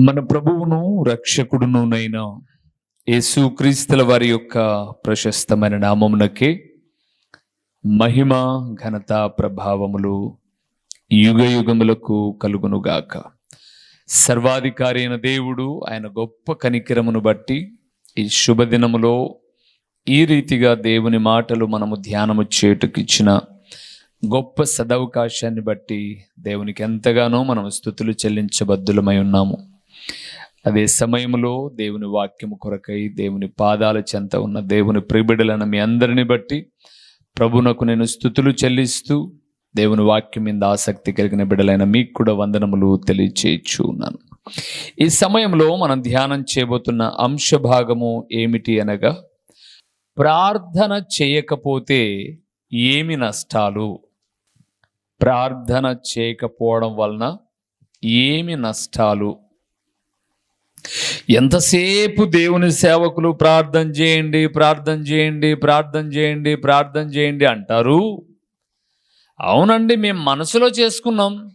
మన ప్రభువును రక్షకుడునునైన యేసుక్రీస్తుల వారి యొక్క ప్రశస్తమైన నామమునకే మహిమ ఘనత ప్రభావములు యుగ యుగములకు కలుగునుగాక. సర్వాధికారి అయిన దేవుడు ఆయన గొప్ప కనికిరమును బట్టి ఈ శుభదినములో ఈ రీతిగా దేవుని మాటలు మనము ధ్యానము చేటుకిచ్చిన గొప్ప సదవకాశాన్ని బట్టి దేవునికి ఎంతగానో మనం స్థుతులు చెల్లించబద్దులమై ఉన్నాము. అదే సమయంలో దేవుని వాక్యము కొరకై దేవుని పాదాల చెంత ఉన్న దేవుని ప్రిబిడలను మీ అందరిని బట్టి ప్రభునకు నేను స్థుతులు చెల్లిస్తూ దేవుని వాక్యం మీద ఆసక్తి కలిగిన బిడలైన మీకు కూడా వందనములు తెలియచేయచ్చు ఉన్నాను ఈ సమయంలో మనం ధ్యానం చేయబోతున్న అంశ భాగము ఏమిటి అనగా ప్రార్థన చేయకపోతే ఏమి నష్టాలు? ప్రార్థన చేయకపోవడం వలన ఏమి నష్టాలు? ఎంతసేపు దేవుని సేవకులు ప్రార్థన చేయండి ప్రార్థన చేయండి ప్రార్థన చేయండి ప్రార్థన చేయండి అంటారు? అవునండి మేము మనసులో చేసుకున్నాం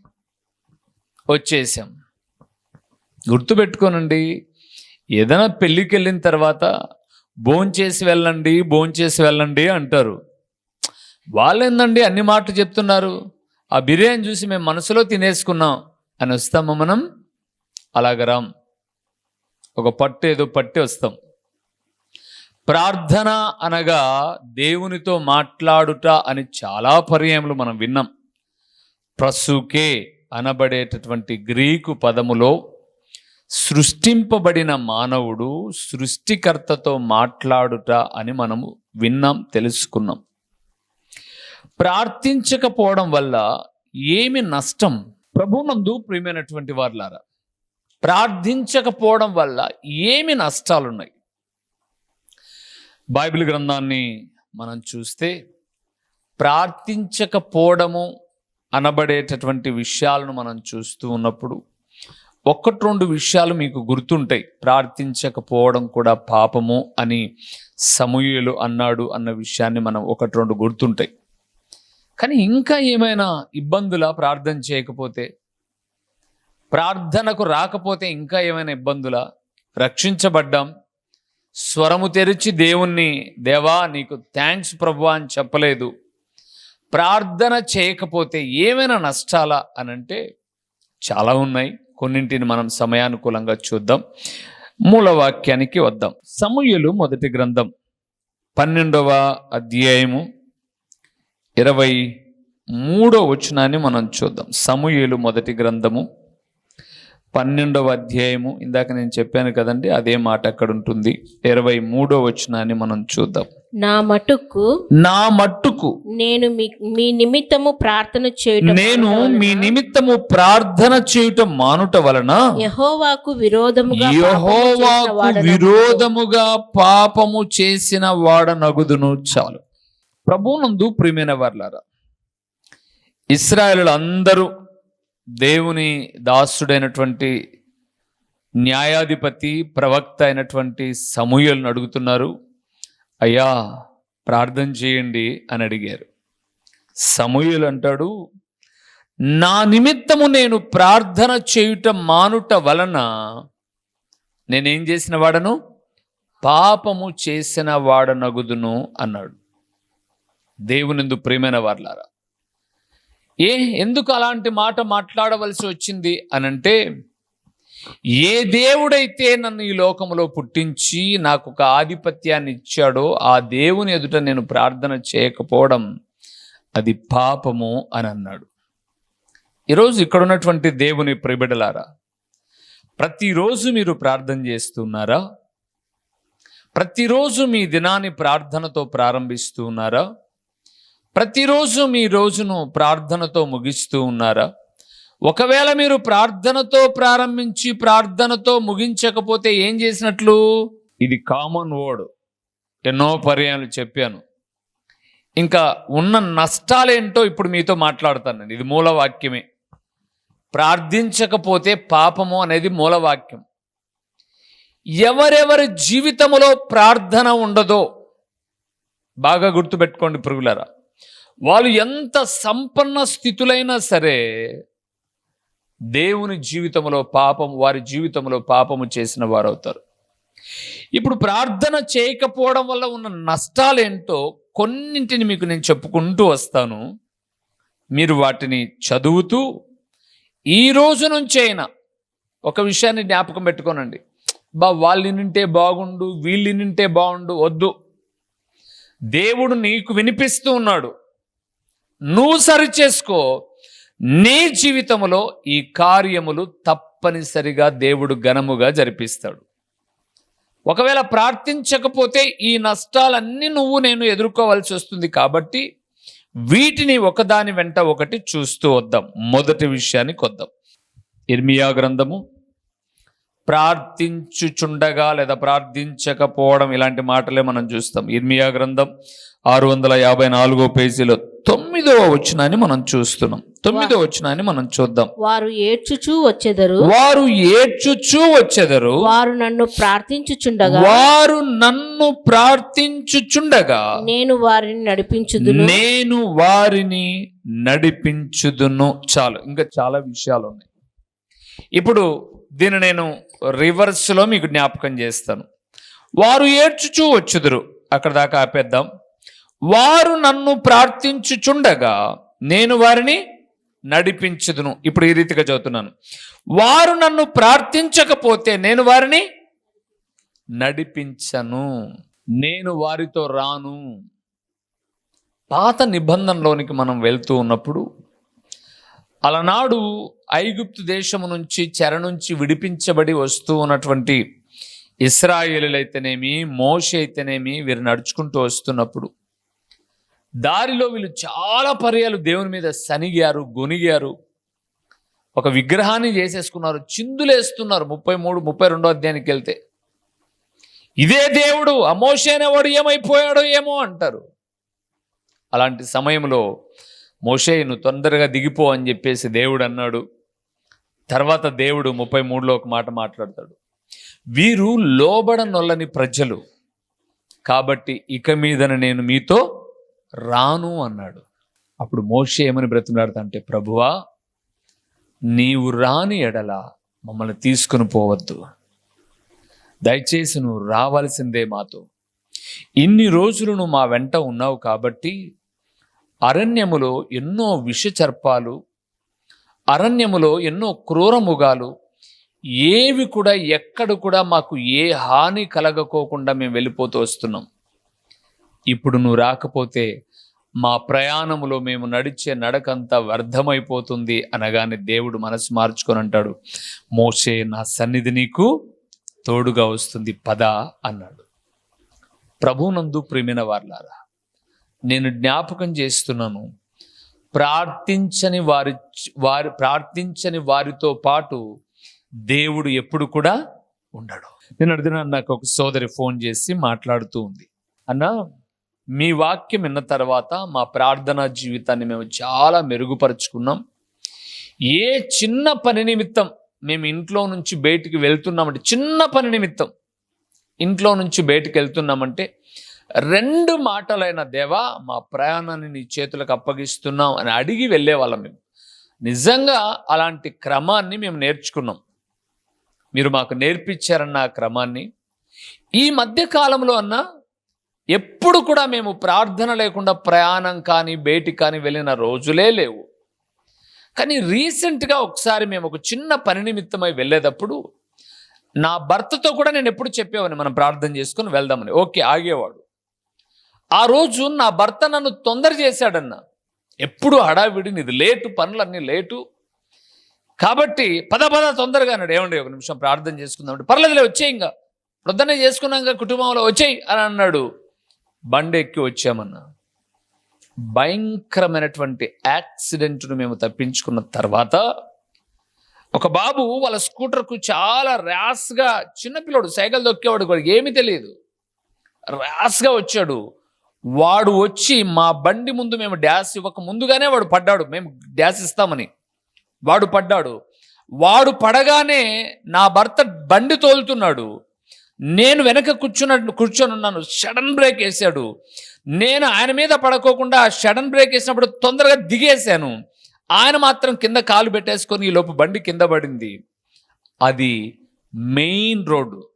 వచ్చేసాం. గుర్తుపెట్టుకోనండి ఏదైనా పెళ్ళికి వెళ్ళిన తర్వాత భోంచేసి వెళ్ళండి భోంచేసి వెళ్ళండి అంటారు. వాళ్ళు ఏందండి అన్ని మాటలు చెప్తున్నారు? ఆ బిర్యానీ చూసి మేము మనసులో తినేసుకున్నాం. అని వస్తామా మనం? అలాగరాం ఒక పట్టు ఏదో పట్టి వస్తాం. ప్రార్థన అనగా దేవునితో మాట్లాడుట అని చాలా పర్యాయములు మనం విన్నాం. ప్రసూకే అనబడేటటువంటి గ్రీకు పదములో సృష్టింపబడిన మానవుడు సృష్టికర్తతో మాట్లాడుట అని మనము విన్నాం తెలుసుకున్నాం. ప్రార్థించకపోవడం వల్ల ఏమి నష్టం? ప్రభునందు ప్రియమైనటువంటి వారులారా ప్రార్థించకపోవడం వల్ల ఏమి నష్టాలున్నాయి? బైబిల్ గ్రంథాన్ని మనం చూస్తే ప్రార్థించకపోవడము అనబడేటటువంటి విషయాలను మనం చూస్తూ ఉన్నప్పుడు ఒకటి రెండు విషయాలు మీకు గుర్తుంటాయి. ప్రార్థించకపోవడం కూడా పాపము అని సమూహలు అన్నాడు అన్న విషయాన్ని మనం ఒకటి రెండు గుర్తుంటాయి. కానీ ఇంకా ఏమైనా ఇబ్బందులా ప్రార్థన చేయకపోతే ప్రార్థనకు రాకపోతే ఇంకా ఏమైనా ఇబ్బందులా? రక్షించబడ్డాం. స్వరము తెరిచి దేవుణ్ణి దేవా నీకు థ్యాంక్స్ ప్రభు అని చెప్పలేదు. ప్రార్థన చేయకపోతే ఏమైనా నష్టాలా అని అంటే చాలా ఉన్నాయి. కొన్నింటిని మనం సమయానుకూలంగా చూద్దాం. మూలవాక్యానికి వద్దాం. సమూహలు మొదటి గ్రంథం పన్నెండవ అధ్యాయము ఇరవై మూడో వచనాన్ని మనం చూద్దాం. సమూహలు మొదటి గ్రంథము పన్నెండవ అధ్యాయము ఇందాక నేను చెప్పాను కదండి అదే మాట అక్కడ ఉంటుంది. ఇరవై మూడో వచనాన్ని మనం చూద్దాం. నా మటుకు నా మట్టుకు నేను మీ నిమిత్తము ప్రార్థన చేయటం నేను మీ నిమిత్తము ప్రార్థన చేయటం మానుట వలన యహోవాకు విరోధముగా చేసిన యహోవాకు. విరోధముగా పాపము చేసిన వాడనగుదును చాలు. ప్రభునందు ప్రియమైన వర్లారా ఇస్రాయేలు అందరూ దేవుని దాసుడైనటువంటి న్యాయాధిపతి ప్రవక్త అయినటువంటి సమూహలను అడుగుతున్నారు. అయ్యా ప్రార్థన చేయండి అని అడిగారు. సమూహలు అంటాడు నా నిమిత్తము నేను ప్రార్థన చేయుట మానుట వలన నేనేం చేసిన వాడను? పాపము చేసిన వాడనగుదును అన్నాడు. దేవునిందు ప్రేమైన వార్లారా ఏ ఎందుకు అలాంటి మాట మాట్లాడవలసి వచ్చింది అనంటే ఏ దేవుడైతే నన్ను ఈ లోకంలో పుట్టించి నాకు ఒక ఆధిపత్యాన్ని ఇచ్చాడో ఆ దేవుని ఎదుట నేను ప్రార్థన చేయకపోవడం అది పాపము అని అన్నాడు. ఈరోజు ఇక్కడ ఉన్నటువంటి దేవుని ప్రిబిడలారా ప్రతిరోజు మీరు ప్రార్థన చేస్తున్నారా? ప్రతిరోజు మీ దినాన్ని ప్రార్థనతో ప్రారంభిస్తున్నారా? ప్రతిరోజు మీ రోజును ప్రార్థనతో ముగిస్తూ ఉన్నారా? ఒకవేళ మీరు ప్రార్థనతో ప్రారంభించి ప్రార్థనతో ముగించకపోతే ఏం చేసినట్లు? ఇది కామన్ వర్డ్ ఎన్నో పర్యాయాలు చెప్పాను. ఇంకా ఉన్న నష్టాలేంటో ఇప్పుడు మీతో మాట్లాడతానండి ఇది మూలవాక్యమే. ప్రార్థించకపోతే పాపము అనేది మూలవాక్యం. ఎవరెవరి జీవితములో ప్రార్థన ఉండదో బాగా గుర్తుపెట్టుకోండి పురుగులారా. వాళ్ళు ఎంత సంపన్న స్థితులైనా సరే దేవుని జీవితంలో పాపం వారి జీవితంలో పాపము చేసిన వారు అవుతారు ఇప్పుడు ప్రార్థన చేయకపోవడం వల్ల ఉన్న నష్టాలేంటో కొన్నింటిని మీకు నేను చెప్పుకుంటూ వస్తాను. మీరు వాటిని చదువుతూ ఈ రోజు అయినా ఒక విషయాన్ని జ్ఞాపకం పెట్టుకోనండి. బా వాళ్ళు నింటే బాగుండు వీళ్ళు నింటే బాగుండు వద్దు. దేవుడు నీకు వినిపిస్తూ ఉన్నాడు. నువ్వు సరి చేసుకో నీ జీవితంలో ఈ కార్యములు తప్పనిసరిగా దేవుడు ఘనముగా జరిపిస్తాడు. ఒకవేళ ప్రార్థించకపోతే ఈ నష్టాలన్నీ నువ్వు నేను ఎదుర్కోవాల్సి వస్తుంది కాబట్టి వీటిని ఒకదాని వెంట ఒకటి చూస్తూ వద్దాం. మొదటి విషయానికి వద్దాం. ఇర్మియా గ్రంథము ప్రార్థించుచుండగా లేదా ప్రార్థించకపోవడం ఇలాంటి మాటలే మనం చూస్తాం. ఇర్మియా గ్రంథం ఆరు వందల యాభై నాలుగో పేజీలో తొమ్మిదవ వచనాన్ని మనం చూస్తున్నాం. తొమ్మిదవ వచనాన్ని మనం చూద్దాం. వారు ఏడ్చుచూ వచ్చెదరు. వారు ఏడ్చుచూ వచ్చెదరు. వారు నన్ను ప్రార్థించుచుండగా. వారు నన్ను ప్రార్థించుచుండగా. నేను వారిని నడిపించుదును. నేను వారిని నడిపించుదును. చాలు. ఇంకా చాలా విషయాలు ఉన్నాయి. ఇప్పుడు దీన్ని నేను రివర్స్లో మీకు జ్ఞాపకం చేస్తాను. వారు ఏడ్చుచూ వచ్చుదురు. అక్కడ దాకా ఆపేద్దాం. వారు నన్ను ప్రార్థించుచుండగా నేను వారిని నడిపించుదును. ఇప్పుడు ఈ రీతిగా చదువుతున్నాను. వారు నన్ను ప్రార్థించకపోతే నేను వారిని నడిపించను. నేను వారితో రాను. పాత నిబంధనలోనికి మనం వెళ్తూ ఉన్నప్పుడు అలనాడు ఐగుప్తు దేశము నుంచి చెర నుంచి విడిపించబడి వస్తూ ఉన్నటువంటి ఇస్రాయేలులైతేనేమి మోష అయితేనేమి వీరు నడుచుకుంటూ వస్తున్నప్పుడు దారిలో వీళ్ళు చాలా పర్యాలు దేవుని మీద సనిగారు గొనిగారు. ఒక విగ్రహాన్ని చేసేసుకున్నారు చిందులేస్తున్నారు ముప్పై మూడు ముప్పై రెండో అధ్యాయానికి వెళ్తే. ఇదే దేవుడు అమోష అనేవాడు ఏమైపోయాడో ఏమో అంటారు. అలాంటి సమయంలో మోషే నువ్వు తొందరగా దిగిపో అని చెప్పేసి దేవుడు అన్నాడు. తర్వాత దేవుడు ముప్పై మూడులో ఒక మాట మాట్లాడతాడు. వీరు లోబడనొల్లని ప్రజలు కాబట్టి ఇక మీదన నేను మీతో రాను అన్నాడు. అప్పుడు మోషే ఏమని బ్రతిమలాడతా అంటే ప్రభువా నీవు రాని ఎడల మమ్మల్ని తీసుకుని పోవద్దు. దయచేసి నువ్వు రావాల్సిందే మాతో. ఇన్ని రోజులు నువ్వు మా వెంట ఉన్నావు కాబట్టి అరణ్యములో ఎన్నో విషచర్పాలు అరణ్యములో ఎన్నో క్రూరముగాలు ఏవి కూడా ఎక్కడ కూడా మాకు ఏ హాని కలగకోకుండా మేము వెళ్ళిపోతూ వస్తున్నాం. ఇప్పుడు నువ్వు రాకపోతే మా ప్రయాణములో మేము నడిచే నడకంతా వ్యర్థమైపోతుంది అనగానే దేవుడు మనసు మార్చుకొని అంటాడు మోసే నా సన్నిధి నీకు తోడుగా వస్తుంది పద అన్నాడు. ప్రభునందు ప్రేమిన వార్లారా నేను జ్ఞాపకం చేస్తున్నాను. ప్రార్థించని వారి వారి ప్రార్థించని వారితో పాటు దేవుడు ఎప్పుడు కూడా ఉండడు. నేను అడిగిన నాకు ఒక సోదరి ఫోన్ చేసి మాట్లాడుతూ ఉంది. అన్న మీ వాక్యం విన్న తర్వాత మా ప్రార్థనా జీవితాన్ని మేము చాలా మెరుగుపరుచుకున్నాం. ఏ చిన్న పని నిమిత్తం మేము ఇంట్లో నుంచి బయటికి వెళ్తున్నామంటే చిన్న పని నిమిత్తం ఇంట్లో నుంచి బయటికి వెళ్తున్నామంటే రెండు మాటలైన దేవా మా ప్రయాణాన్ని నీ చేతులకు అప్పగిస్తున్నాం అని అడిగి వెళ్ళేవాళ్ళం మేము. నిజంగా అలాంటి క్రమాన్ని మేము నేర్చుకున్నాం. మీరు మాకు నేర్పించారన్న ఆ క్రమాన్ని. ఈ మధ్య కాలంలో అన్న ఎప్పుడు కూడా మేము ప్రార్థన లేకుండా ప్రయాణం కానీ బయటికి కానీ వెళ్ళిన రోజులే లేవు. కానీ రీసెంట్గా ఒకసారి మేము ఒక చిన్న పని నిమిత్తమై వెళ్ళేటప్పుడు నా భర్తతో కూడా నేను ఎప్పుడు చెప్పేవాడిని మనం ప్రార్థన చేసుకుని వెళ్దామని. ఓకే ఆగేవాడు. ఆ రోజు నా భర్త నన్ను తొందర చేశాడన్న. ఎప్పుడు హడావిడి నీది లేటు పనులన్నీ లేటు. కాబట్టి పద పద తొందరగా అన్నాడు. ఏమండి ఒక నిమిషం ప్రార్థన చేసుకుందామంటే పర్లేదులే వచ్చేయి ఇంకా. ప్రొద్దునే చేసుకున్నాక కుటుంబంలో వచ్చేయి అని అన్నాడు. బండి ఎక్కి వచ్చామన్నా. భయంకరమైనటువంటి యాక్సిడెంట్ను మేము తప్పించుకున్న తర్వాత ఒక బాబు వాళ్ళ స్కూటర్కు చాలా ర్యాస్గా చిన్నపిల్లడు సైకిల్ దొక్కేవాడు కూడా ఏమీ తెలియదు. ర్యాస్గా వచ్చాడు. వాడు వచ్చి మా బండి ముందు మేము డ్యాస్ ఇవ్వక ముందుగానే వాడు పడ్డాడు. మేము డ్యాస్ ఇస్తామని. వాడు పడ్డాడు. వాడు పడగానే నా భర్త బండి తోలుతున్నాడు. నేను వెనక కూర్చున్న కూర్చొని ఉన్నాను షడన్ బ్రేక్ వేసాడు. నేను ఆయన మీద పడుకోకుండా షడన్ బ్రేక్ వేసినప్పుడు తొందరగా దిగేశాను. ఆయన మాత్రం కింద కాలు పెట్టేసుకొని ఈ లోపు బండి కింద పడింది. అది మెయిన్ రోడ్డు.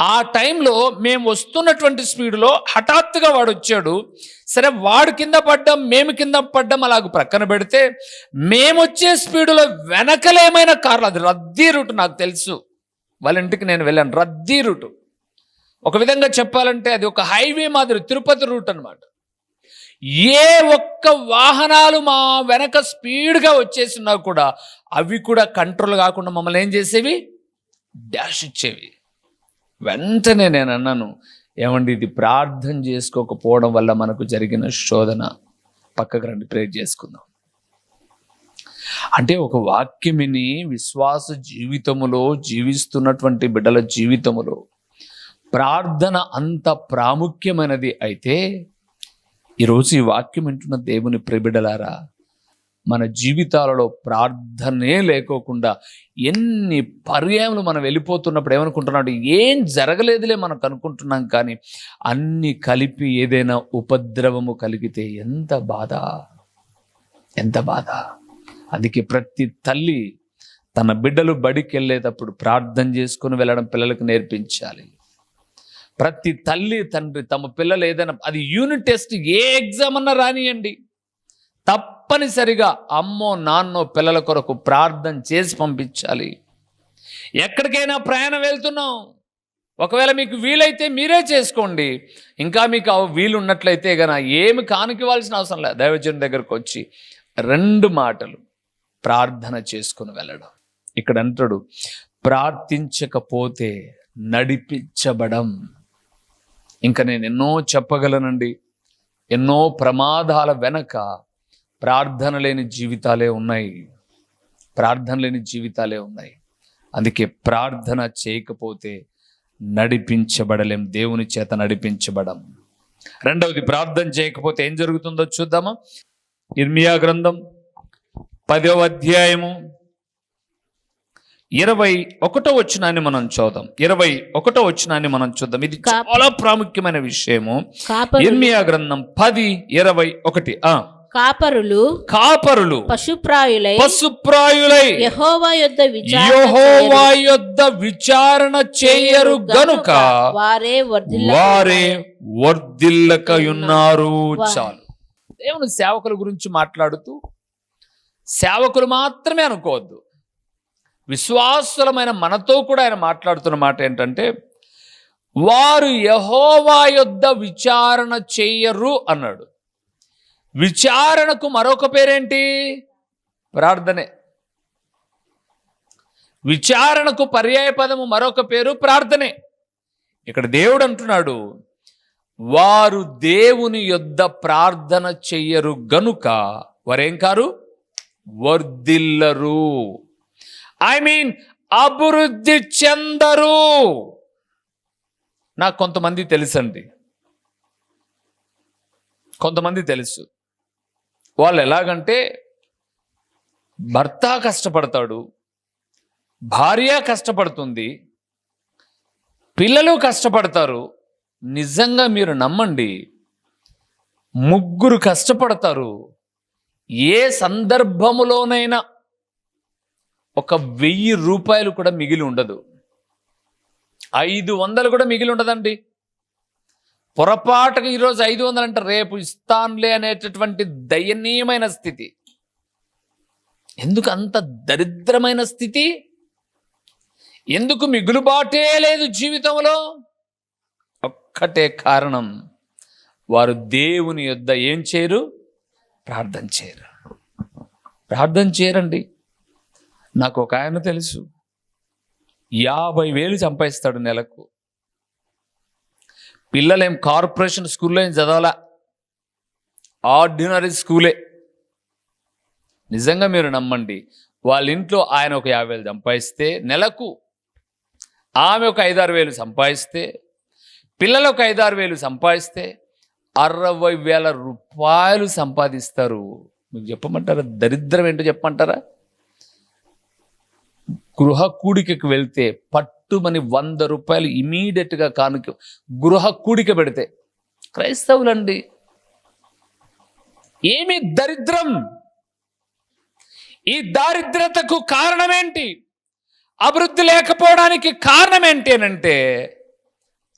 ఆ టైంలో మేము వస్తున్నటువంటి స్పీడ్లో హఠాత్తుగా వాడు వచ్చాడు. సరే వాడు కింద పడ్డం మేము కింద పడ్డం అలాగ ప్రక్కన పెడితే మేము వచ్చే స్పీడులో వెనకలేమైన కార్లు అది రద్దీ రూట్ నాకు తెలుసు. వాళ్ళ ఇంటికి నేను వెళ్ళాను రద్దీ రూటు. ఒక విధంగా చెప్పాలంటే అది ఒక హైవే మాదిరి తిరుపతి రూట్ అన్నమాట. ఏ ఒక్క వాహనాలు మా వెనక స్పీడ్గా వచ్చేసినా కూడా అవి కూడా కంట్రోల్ కాకుండా మమ్మల్ని ఏం చేసేవి? డాష్ ఇచ్చేవి. వెంటనే నేను అన్నాను ఏమండి ఇది ప్రార్థన చేసుకోకపోవడం వల్ల మనకు జరిగిన శోధన. పక్కకు రండి ప్రేర్ చేసుకుందాం. అంటే ఒక వాక్యమిని విశ్వాస జీవితములో జీవిస్తున్నటువంటి బిడ్డల జీవితములో ప్రార్థన అంత ప్రాముఖ్యమైనది అయితే ఈరోజు ఈ వాక్యం వింటున్న దేవుని ప్రిబిడలారా మన జీవితాలలో ప్రార్థనే లేకోకుండా ఎన్ని పర్యాయములు మనం వెళ్ళిపోతున్నప్పుడు ఏమనుకుంటున్నాడు? ఏం జరగలేదులే మనం అనుకుంటున్నాం కానీ అన్ని కలిపి ఏదైనా ఉపద్రవము కలిగితే ఎంత బాధ? ఎంత బాధ? అందుకే ప్రతి తల్లి తన బిడ్డలు బడికి వెళ్ళేటప్పుడు ప్రార్థన చేసుకుని వెళ్ళడం పిల్లలకు నేర్పించాలి. ప్రతి తల్లి తండ్రి తమ పిల్లలు ఏదైనా అది యూనిట్ టెస్ట్ ఏ ఎగ్జామ్ అన్నా రానియండి. తప్పనిసరిగా అమ్మో నాన్నో పిల్లల కొరకు ప్రార్థన చేసి పంపించాలి. ఎక్కడికైనా ప్రయాణం వెళ్తున్నాం. ఒకవేళ మీకు వీలైతే మీరే చేసుకోండి. ఇంకా మీకు ఆ వీలు ఉన్నట్లయితే గన ఏమి కానుకివ్వాల్సిన అవసరం లేదు. దైవజన్ దగ్గరకు వచ్చి రెండు మాటలు ప్రార్థన చేసుకుని వెళ్ళడం. ఇక్కడ అంటాడు ప్రార్థించకపోతే నడిపించబడం. ఇంకా నేను ఎన్నో చెప్పగలనండి. ఎన్నో ప్రమాదాల వెనక ప్రార్థన లేని జీవితాలే ఉన్నాయి. ప్రార్థన లేని జీవితాలే ఉన్నాయి. అందుకే ప్రార్థన చేయకపోతే నడిపించబడలేం. దేవుని చేత నడిపించబడం. రెండవది ప్రార్థన చేయకపోతే ఏం జరుగుతుందో చూద్దామా? ఇర్మియా గ్రంథం పదవ అధ్యాయము ఇరవై ఒకటో వచ్చినాన్ని మనం చూద్దాం. ఇరవై ఒకటో వచ్చినాన్ని మనం చూద్దాం. ఇది చాలా ప్రాముఖ్యమైన విషయము. ఇర్మియా గ్రంథం పది ఇరవై ఒకటి. ఆ. కాపరులు కాపరులు పశుప్రాయులై పశుప్రాయులై యెహోవా యొద్ద విచారణ యెహోవా యొద్ద విచారణ చేయరు గనుక వారే వర్ధిల్ల వారే వర్ధిల్లకయున్నారు. చాలు. దేవుని సేవకుల గురించి మాట్లాడుతూ సేవకులు మాత్రమే అనుకోవద్దు. విశ్వాసులమైన మనతో కూడా ఆయన మాట్లాడుతున్న మాట ఏంటంటే వారు యహోవా యొద్ద విచారణ చెయ్యరు అన్నాడు. విచారణకు మరొక పేరేంటి? ప్రార్థనే. విచారణకు పర్యాయ పదము మరొక పేరు ప్రార్థనే. ఇక్కడ దేవుడు అంటున్నాడు వారు దేవుని యొద్ద ప్రార్థన చెయ్యరు గనుక వారేం కారు? వర్ధిల్లరు. ఐ మీన్ అభివృద్ధి చెందరు. నాకు కొంతమంది తెలుసండి. కొంతమంది తెలుసు. వాళ్ళు ఎలాగంటే భర్త కష్టపడతాడు భార్య కష్టపడుతుంది పిల్లలు కష్టపడతారు. నిజంగా మీరు నమ్మండి ముగ్గురు కష్టపడతారు. ఏ సందర్భములోనైనా ఒక వెయ్యి రూపాయలు కూడా మిగిలి ఉండదు. ఐదు వందలు కూడా మిగిలి ఉండదండి. పొరపాటుగా ఈరోజు ఐదు వందలు అంటే రేపు ఇస్తాన్లే అనేటటువంటి దయనీయమైన స్థితి. ఎందుకు అంత దరిద్రమైన స్థితి? ఎందుకు మిగులుబాటే లేదు జీవితంలో? ఒక్కటే కారణం వారు దేవుని యొద్ద ఏం చేయరు ప్రార్థన చేయరు ప్రార్థన చేయరండి నాకు ఒక ఆయన తెలుసు. యాభై వేలు సంపాదిస్తాడు నెలకు. పిల్లలేం కార్పొరేషన్ స్కూల్లో ఏం చదవాలా? ఆర్డినరీ స్కూలే. నిజంగా మీరు నమ్మండి వాళ్ళ ఇంట్లో ఆయన ఒక యాభై వేలు సంపాదిస్తే నెలకు ఆమె ఒక ఐదారు వేలు సంపాదిస్తే పిల్లలు ఒక ఐదారు వేలు సంపాదిస్తే అరవై వేల రూపాయలు సంపాదిస్తారు. మీకు చెప్పమంటారా? దరిద్రం ఏంటో చెప్పమంటారా? గృహ కూడికకు వెళ్తే పట్టు పట్టుమని వంద రూపాయలు ఇమీడియట్గా కానుక గృహ కూడిక పెడితే. క్రైస్తవులండి ఏమి దరిద్రం ఈ దారిద్రతకు కారణం ఏంటి అభివృద్ధి లేకపోవడానికి కారణం ఏంటి అని అంటే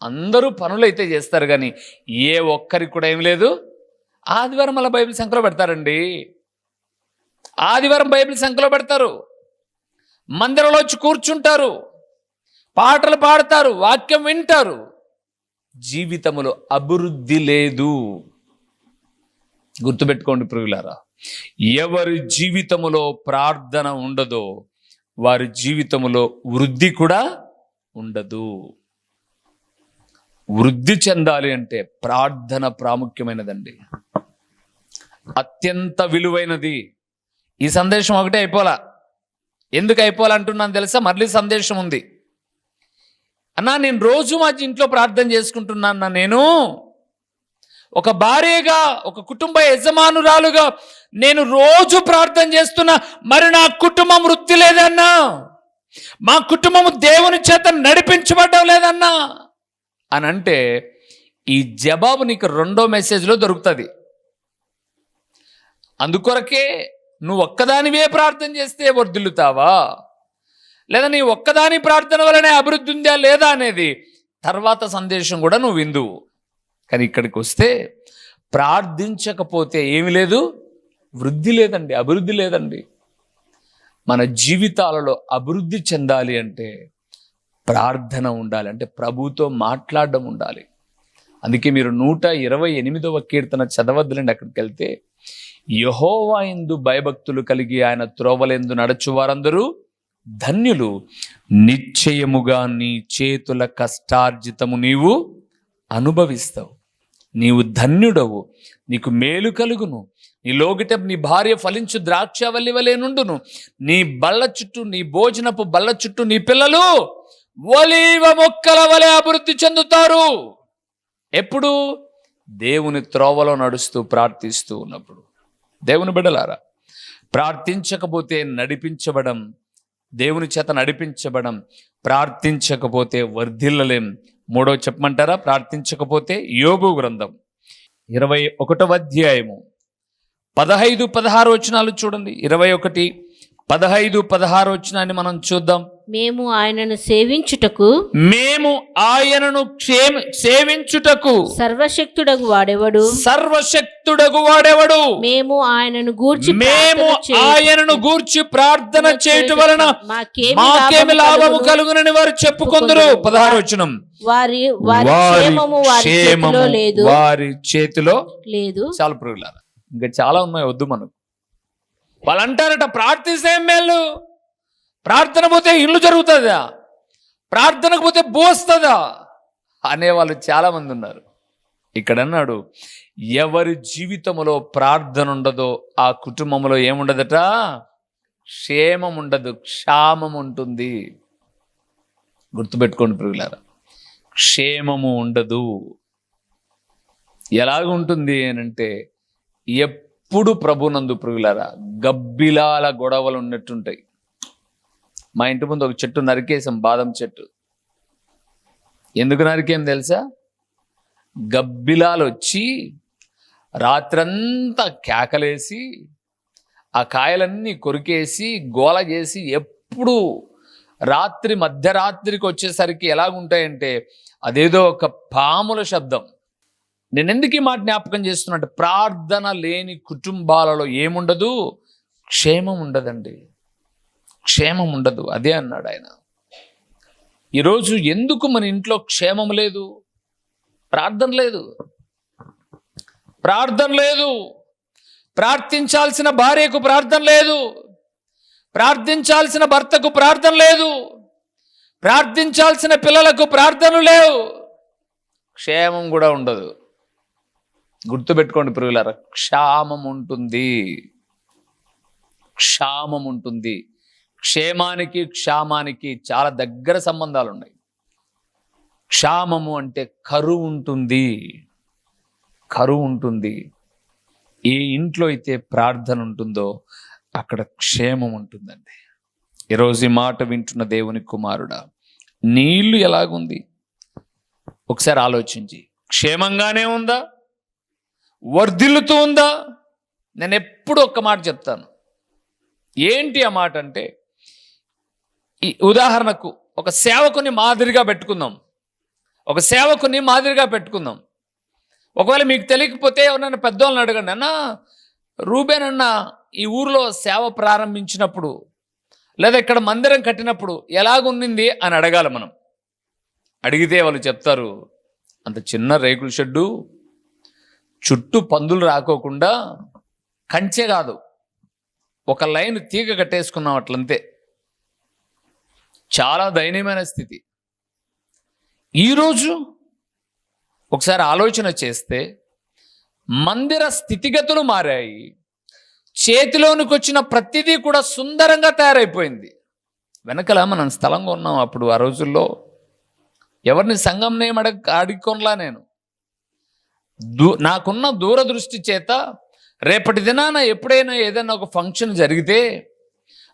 అందరూ పనులు అయితే చేస్తారు కానీ ఏ ఒక్కరికి కూడా ఏం లేదు. ఆదివారం అలా బైబిల్ సంఖ్యలో పెడతారండి. ఆదివారం బైబిల్ సంఖ్యలో పెడతారు. మందిరంలో వచ్చి కూర్చుంటారు. పాటలు పాడతారు వాక్యం వింటారు. జీవితంలో అభివృద్ధి లేదు. గుర్తుపెట్టుకోండి ప్రియులారా ఎవరి జీవితములో ప్రార్థన ఉండదో వారి జీవితములో వృద్ధి కూడా ఉండదు. వృద్ధి చెందాలి అంటే ప్రార్థన ప్రాముఖ్యమైనదండి. అత్యంత విలువైనది. ఈ సందేశం ఒకటే అయిపోలా. ఎందుకు అయిపోవాలంటున్నాను తెలుసా? మళ్ళీ సందేశం ఉంది. అన్నా నేను రోజు మా ఇంట్లో ప్రార్థన చేసుకుంటున్నాను నేను ఒక భార్యగా ఒక కుటుంబ యజమానురాలుగా నేను రోజు ప్రార్థన చేస్తున్నా మరి నా కుటుంబం వృత్తి లేదన్నా. మా కుటుంబం దేవుని చేత నడిపించబడ్డం లేదన్నా. అని అంటే ఈ జవాబు నీకు రెండో మెసేజ్లో దొరుకుతుంది. అందుకొరకే నువ్వు ఒక్కదానివే ప్రార్థన చేస్తే వర్దిల్లుతావా లేదా నీ ఒక్కదాని ప్రార్థన వలనే అభివృద్ధి ఉందా లేదా అనేది తర్వాత సందేశం కూడా నువ్వు విందువు. కానీ ఇక్కడికి వస్తే ప్రార్థించకపోతే ఏమి లేదు? వృద్ధి లేదండి అభివృద్ధి లేదండి. మన జీవితాలలో అభివృద్ధి చెందాలి అంటే ప్రార్థన ఉండాలి అంటే ప్రభుతో మాట్లాడడం ఉండాలి. అందుకే మీరు నూట ఇరవై ఎనిమిదవ కీర్తన చదవద్దులండి అక్కడికి వెళ్తే యహోవా ఎందు భయభక్తులు కలిగి ఆయన త్రోవలెందు నడచు వారందరూ ధన్యులు. నిశ్చయముగా నీ చేతుల కష్టార్జితము నీవు అనుభవిస్తావు. నీవు ధన్యుడవు. నీకు మేలు కలుగును. నీ లోగిట నీ భార్య ఫలించు ద్రాక్షవల్లివలే నుండును. నీ బల్ల చుట్టూ నీ భోజనపు బల్ల చుట్టూ నీ పిల్లలు ఒలీవ మొక్కల వలె అభివృద్ధి చెందుతారు. ఎప్పుడు? దేవుని త్రోవలో నడుస్తూ ప్రార్థిస్తూ ఉన్నప్పుడు. దేవుని బిడ్డలారా ప్రార్థించకపోతే నడిపించబడం దేవుని చేత నడిపించబడం ప్రార్థించకపోతే వర్ధిల్లలేం. మూడో చెప్పమంటారా? ప్రార్థించకపోతే యోగు గ్రంథం ఇరవై ఒకటవ అధ్యాయము. పదహైదు పదహారు వచనాలు చూడండి. ఇరవై ఒకటి పదహైదు పదహారు వచనాన్ని మనం చూద్దాం. మేము ఆయనను సేవించుటకు మేము ఆయనను క్షేమ సేవించుటకు సర్వశక్తుడగు వాడెవడు? సర్వశక్తుడగు వాడెవడు? మేము ఆయనను గూర్చి మేము ఆయనను గూర్చి ప్రార్థన చేయటం వలన మాకేమి లాభము లాభము కలుగును? కలుగునని వారు చెప్పుకుందరు. పదహారు వచనం. వారి వారి లేదు. వారి చేతిలో లేదు. చాలా పురుగులారా ఇంకా చాలా ఉన్నాయి వద్దు మనకు. వాళ్ళు అంటారట ప్రార్థిస్తే మేలు. ప్రార్థన పోతే ఇల్లు జరుగుతుందా? ప్రార్థనకు పోతే బోస్తుందా? అనేవాళ్ళు చాలా మంది ఉన్నారు. ఇక్కడ అన్నాడు ఎవరి జీవితంలో ప్రార్థన ఉండదో ఆ కుటుంబంలో ఏముండదట? క్షేమం ఉండదు క్షామం ఉంటుంది గుర్తుపెట్టుకోండి పురుగులారా క్షేమము ఉండదు. ఎలాగ ఉంటుంది అనంటే ఎప్పుడు ప్రభునందు పురుగులారా గబ్బిలాల గొడవలు ఉన్నట్టుంటాయి మా ఇంటి ముందు ఒక చెట్టు నరికేసాం బాదం చెట్టు. ఎందుకు నరికేం తెలుసా? గబ్బిలాలు వచ్చి రాత్రంతా కేకలేసి ఆ కాయలన్నీ కొరికేసి గోల చేసి ఎప్పుడు రాత్రి మధ్యరాత్రికి వచ్చేసరికి ఎలాగుంటాయంటే అదేదో ఒక పాముల శబ్దం. నేను ఎందుకు ఈ మాట జ్ఞాపకం చేస్తున్నట్టు ప్రార్థన లేని కుటుంబాలలో ఏముండదు? క్షేమం ఉండదండి. క్షేమం ఉండదు. అదే అన్నాడు ఆయన. ఈరోజు ఎందుకు మన ఇంట్లో క్షేమం లేదు? ప్రార్థన లేదు. ప్రార్థన లేదు. ప్రార్థించాల్సిన భార్యకు ప్రార్థన లేదు. ప్రార్థించాల్సిన భర్తకు ప్రార్థన లేదు. ప్రార్థించాల్సిన పిల్లలకు ప్రార్థనలు లేవు. క్షేమం కూడా ఉండదు. గుర్తుపెట్టుకోండి పురుగులారా క్షామం ఉంటుంది. క్షామం ఉంటుంది. క్షేమానికి క్షామానికి చాలా దగ్గర సంబంధాలు ఉన్నాయి క్షామము అంటే కరువు ఉంటుంది. కరువు ఉంటుంది. ఏ ఇంట్లో అయితే ప్రార్థన ఉంటుందో అక్కడ క్షేమం ఉంటుందండి. ఈరోజు ఈ మాట వింటున్న దేవుని కుమారుడా నీళ్ళు ఎలాగుంది? ఒకసారి ఆలోచించి. క్షేమంగానే ఉందా? వర్ధిల్లుతూ ఉందా? నేను ఎప్పుడు ఒక్క మాట చెప్తాను. ఏంటి ఆ మాట అంటే ఈ ఉదాహరణకు ఒక సేవకుని మాదిరిగా పెట్టుకుందాం. ఒక సేవకుని మాదిరిగా పెట్టుకుందాం. ఒకవేళ మీకు తెలియకపోతే ఎవరన్నా పెద్దోళ్ళని అడగండి అన్న రూబేన్ అన్న ఈ ఊరిలో సేవ ప్రారంభించినప్పుడు లేదా ఇక్కడ మందిరం కట్టినప్పుడు ఎలాగుండింది? అని అడగాలి మనం. అడిగితే వాళ్ళు చెప్తారు అంత చిన్న రేకుల షెడ్డు చుట్టూ పందులు రాకోకుండా కంచె కాదు. ఒక లైన్ తీగ కట్టేసుకున్నాం అట్లంతే. చాలా దయనీయమైన స్థితి. ఈరోజు ఒకసారి ఆలోచన చేస్తే మందిర స్థితిగతులు మారాయి. చేతిలోనికి వచ్చిన ప్రతిదీ కూడా సుందరంగా తయారైపోయింది. వెనకల మనం స్థలంగా ఉన్నాం అప్పుడు ఆ రోజుల్లో. ఎవరిని సంఘం నేమ్ అడగ అడుక్కొనలా నేను. దూ నాకున్న దూరదృష్టి చేత రేపటి దినాన ఎప్పుడైనా ఏదైనా ఒక ఫంక్షన్ జరిగితే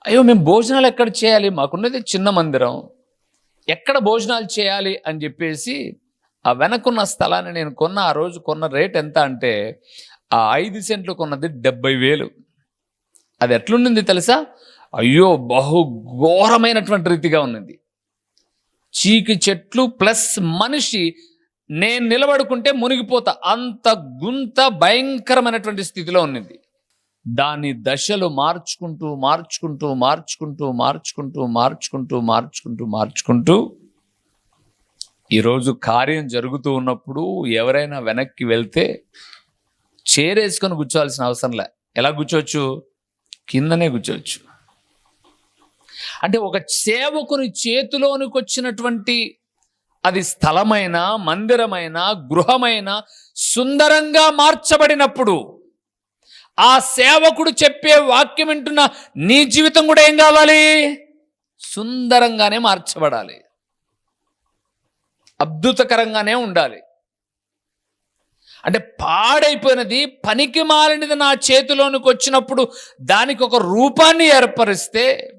అయ్యో మేము భోజనాలు ఎక్కడ చేయాలి? మాకున్నది చిన్న మందిరం. ఎక్కడ భోజనాలు చేయాలి అని చెప్పేసి ఆ వెనకున్న స్థలాన్ని నేను కొన్న ఆ రోజు కొన్న రేట్ ఎంత అంటే ఆ ఐదు సెంట్లు కొన్నది డెబ్బై వేలు. అది ఎట్లుండింది తెలుసా? అయ్యో బహు ఘోరమైనటువంటి రీతిగా ఉన్నది. చీకి చెట్లు ప్లస్ మనిషి నేను నిలబడుకుంటే మునిగిపోతా. అంత గుంత భయంకరమైనటువంటి స్థితిలో ఉన్నది. దాని దశలు మార్చుకుంటూ మార్చుకుంటూ మార్చుకుంటూ మార్చుకుంటూ మార్చుకుంటూ మార్చుకుంటూ మార్చుకుంటూ ఈరోజు కార్యం జరుగుతూ ఉన్నప్పుడు ఎవరైనా వెనక్కి వెళ్తే చేరేసుకొని కూర్చోవాల్సిన అవసరం లే. ఎలా కూర్చోవచ్చు? కిందనే కూర్చోవచ్చు. అంటే ఒక సేవకుని చేతిలోనికి వచ్చినటువంటి అది స్థలమైన మందిరమైన గృహమైన సుందరంగా మార్చబడినప్పుడు ఆ సేవకుడు చెప్పే వాక్యం వింటున్న నీ జీవితం కూడా ఏం కావాలి? సుందరంగానే మార్చబడాలి. అద్భుతకరంగానే ఉండాలి. అంటే పాడైపోయినది పనికి మాలినది నా చేతిలోనికి వచ్చినప్పుడు దానికి ఒక రూపాన్ని ఏర్పరిస్తే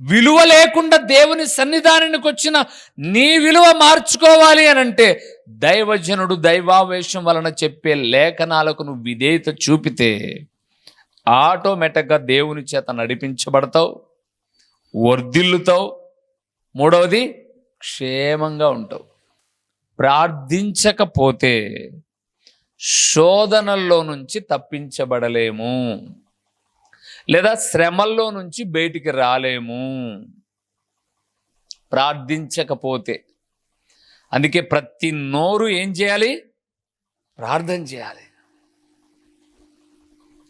విలువ లేకుండా దేవుని సన్నిధానానికి వచ్చిన నీ విలువ మార్చుకోవాలి అని అంటే దైవజనుడు దైవావేశం వలన చెప్పే లేఖనాలకు నువ్వు విధేయత చూపితే ఆటోమేటిక్గా దేవుని చేత నడిపించబడతావు వర్ధిల్లుతావు. మూడవది క్షేమంగా ఉంటావు. ప్రార్థించకపోతే శోధనల్లో నుంచి తప్పించబడలేము. లేదా శ్రమల్లో నుంచి బయటికి రాలేము. ప్రార్థించకపోతే అందుకే ప్రతి నోరు ఏం చేయాలి? ప్రార్థన చేయాలి.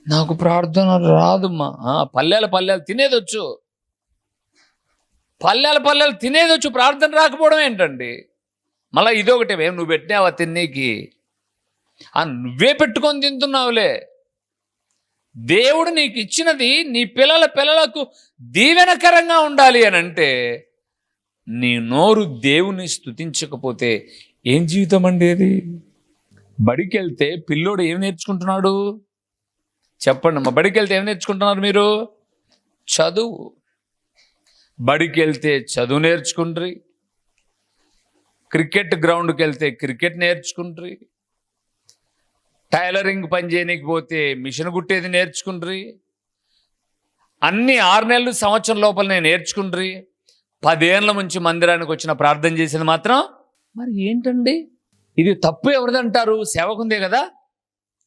నాకు ప్రార్థన రాదుమ్మా. ఆ, పల్లెల పల్లెలు తినేదొచ్చు. పల్లెల పల్లెలు తినేదొచ్చు ప్రార్థన రాకపోవడం ఏంటండి? మళ్ళీ ఇదొకటి ఏం నువ్వు పెట్టినావా తిన్నీకి? ఆ నువ్వే పెట్టుకొని తింటున్నావులే. దేవుడు నీకు ఇచ్చినది నీ పిల్లల పిల్లలకు దీవెనకరంగా ఉండాలి అని అంటే నీ నోరు దేవుని స్తుతించకపోతే ఏం జీవితం అండి అది బడికి వెళ్తే పిల్లోడు ఏం నేర్చుకుంటున్నాడు? చెప్పండి అమ్మా బడికి వెళ్తే ఏం నేర్చుకుంటున్నారు మీరు? చదువు. బడికి వెళ్తే చదువు నేర్చుకుంట్రి క్రికెట్ గ్రౌండ్కి వెళ్తే క్రికెట్ నేర్చుకుంట్రి టైలరింగ్ పని చేయడానికి పోతే మిషన్ కుట్టేది నేర్చుకుంట్రి అన్ని ఆరు నెలలు సంవత్సరం నేను నేర్చుకుండ్రి. పదేళ్ళ నుంచి మందిరానికి వచ్చిన ప్రార్థన చేసింది మాత్రం మరి ఏంటండి? ఇది తప్పు ఎవరిదంటారు సేవకుందే కదా?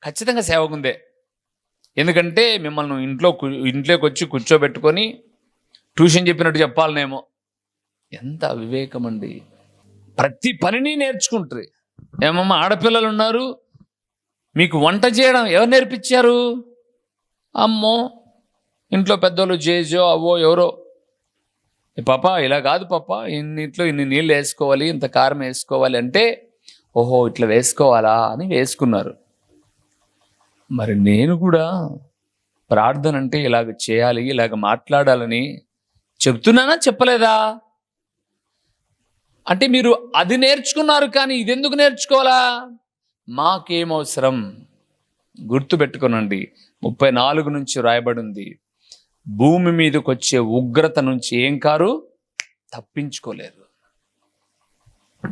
ఖచ్చితంగా సేవకుందే. ఎందుకంటే మిమ్మల్ని ఇంట్లో ఇంట్లోకి వచ్చి కూర్చోబెట్టుకొని ట్యూషన్ చెప్పినట్టు చెప్పాలనేమో. ఎంత అవివేకం అండి ప్రతి పనిని నేర్చుకుంటారు ఏమమ్మా ఆడపిల్లలు ఉన్నారు మీకు వంట చేయడం ఎవరు నేర్పించారు? అమ్మో ఇంట్లో పెద్దోళ్ళు జేజో అవో ఎవరో పాప ఇలా కాదు పాప ఇన్నిట్లో ఇన్ని నీళ్ళు వేసుకోవాలి ఇంత కారం వేసుకోవాలి అంటే ఓహో ఇట్లా వేసుకోవాలా అని వేసుకున్నారు. మరి నేను కూడా ప్రార్థన అంటే ఇలాగ చేయాలి ఇలాగ మాట్లాడాలని చెప్తున్నానా చెప్పలేదా? అంటే మీరు అది నేర్చుకున్నారు కానీ ఇది ఎందుకు నేర్చుకోవాలా? మాకేం అవసరం గుర్తుపెట్టుకోనండి ముప్పై నాలుగు నుంచి రాయబడి ఉంది భూమి మీదకి వచ్చే ఉగ్రత నుంచి ఏం కారు? తప్పించుకోలేరు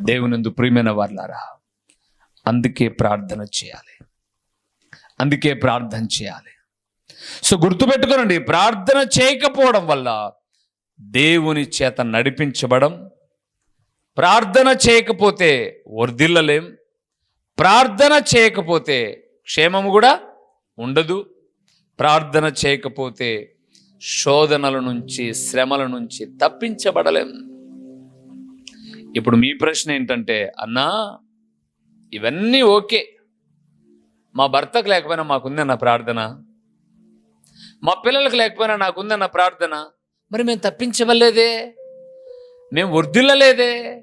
దేవునందు ప్రియమైన వాళ్ళారా అందుకే ప్రార్థన చేయాలి. అందుకే ప్రార్థన చేయాలి. సో గుర్తుపెట్టుకోనండి ప్రార్థన చేయకపోవడం వల్ల దేవుని చేత నడిపించబడం ప్రార్థన చేయకపోతే వర్ధిల్లలేం ప్రార్థన చేయకపోతే క్షేమము కూడా ఉండదు ప్రార్థన చేయకపోతే శోధనల నుంచి శ్రమల నుంచి తప్పించబడలేం. ఇప్పుడు మీ ప్రశ్న ఏంటంటే అన్నా ఇవన్నీ ఓకే. మా భర్తకు లేకపోయినా మాకుందన్న ప్రార్థన. మా పిల్లలకు లేకపోయినా నాకుందన్న ప్రార్థన. మరి మేము తప్పించవలేదే మేము వర్ధిల్లలేదే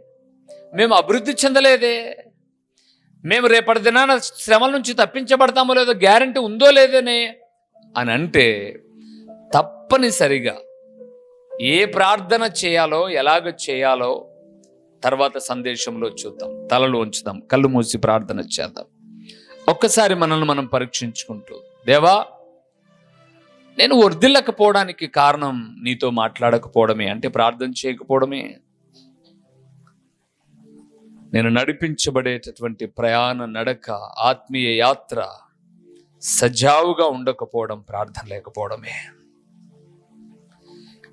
మేము అభివృద్ధి చెందలేదే. మేము రేపటి దినాన శ్రమల నుంచి తప్పించబడతామో లేదో గ్యారంటీ ఉందో లేదనే అని అంటే తప్పనిసరిగా ఏ ప్రార్థన చేయాలో ఎలాగ చేయాలో తర్వాత సందేశంలో చూద్దాం. తలలు ఉంచుదాం కళ్ళు మూసి ప్రార్థన చేద్దాం. ఒక్కసారి మనల్ని మనం పరీక్షించుకుంటూ దేవా నేను వర్దిల్లకపోవడానికి కారణం నీతో మాట్లాడకపోవడమే అంటే ప్రార్థన చేయకపోవడమే. నేను నడిపించబడేటటువంటి ప్రయాణ నడక ఆత్మీయ యాత్ర సజావుగా ఉండకపోవడం ప్రార్థన లేకపోవడమే.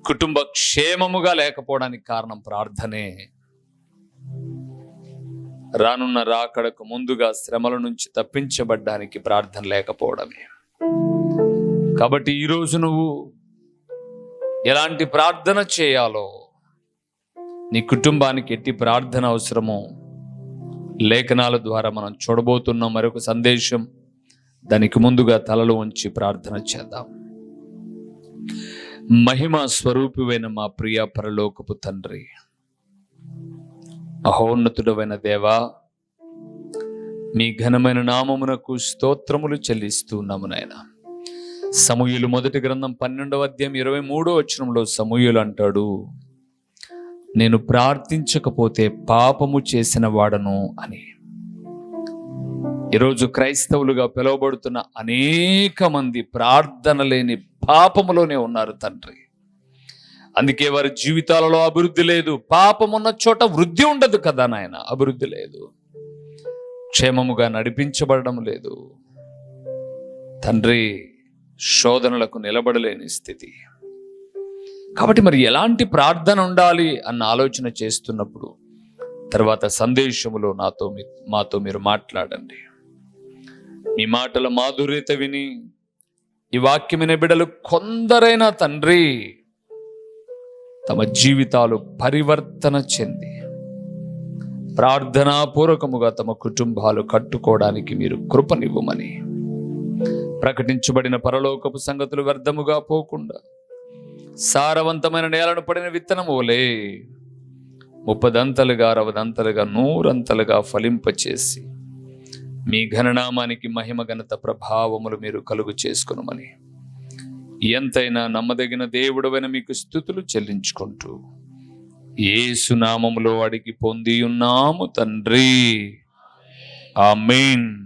కుటుంబ క్షేమముగా లేకపోవడానికి కారణం ప్రార్థనే. రానున్న రాకడకు ముందుగా శ్రమల నుంచి తప్పించబడ్డానికి ప్రార్థన లేకపోవడమే. కాబట్టి ఈరోజు నువ్వు ఎలాంటి ప్రార్థన చేయాలో నీ కుటుంబానికి ఎట్టి ప్రార్థన అవసరమో లేఖనాల ద్వారా మనం చూడబోతున్న. మరొక సందేశం దానికి ముందుగా తలలు ఉంచి ప్రార్థన చేద్దాం. మహిమ స్వరూపివైన మా ప్రియ పరలోకపు తండ్రి. అహోన్నతుడవైన దేవా మీ ఘనమైన నామమునకు స్తోత్రములు చెల్లిస్తున్నాము నాయన. సమూహులు మొదటి గ్రంథం పన్నెండవ అధ్యాయం ఇరవై మూడో వచనంలో సమూహులు అంటాడు నేను ప్రార్థించకపోతే పాపము చేసిన వాడను అని. ఈరోజు క్రైస్తవులుగా పిలువబడుతున్న అనేక మంది ప్రార్థన లేని పాపములోనే ఉన్నారు తండ్రి. అందుకే వారి జీవితాలలో అభివృద్ధి లేదు. పాపం ఉన్న చోట వృద్ధి ఉండదు కదా నాయన? అభివృద్ధి లేదు. క్షేమముగా నడిపించబడడం లేదు. తండ్రి శోధనలకు నిలబడలేని స్థితి. కాబట్టి మరి ఎలాంటి ప్రార్థన ఉండాలి అన్న ఆలోచన చేస్తున్నప్పుడు తర్వాత సందేశములో నాతో మీ మాతో మీరు మాట్లాడండి. మీ మాటల మాధుర్యత విని ఈ వాక్యమైన బిడలు కొందరైనా తండ్రి తమ జీవితాలు పరివర్తన చెంది ప్రార్థనాపూర్వకముగా తమ కుటుంబాలు కట్టుకోవడానికి మీరు కృపనివ్వమని ప్రకటించబడిన పరలోకపు సంగతులు వ్యర్థముగా పోకుండా సారవంతమైన నేలను పడిన విత్తనము ముప్పదంతలుగా అరవదంతలుగా నూరంతలుగా ఫలింపచేసి మీ ఘననామానికి మహిమ ఘనత ప్రభావములు మీరు కలుగు చేసుకునమని. ఎంతైనా నమ్మదగిన దేవుడవైన మీకు స్థుతులు చెల్లించుకుంటూ ఏసు నామములో అడిగి పొంది ఉన్నాము తండ్రి. ఆమేన్.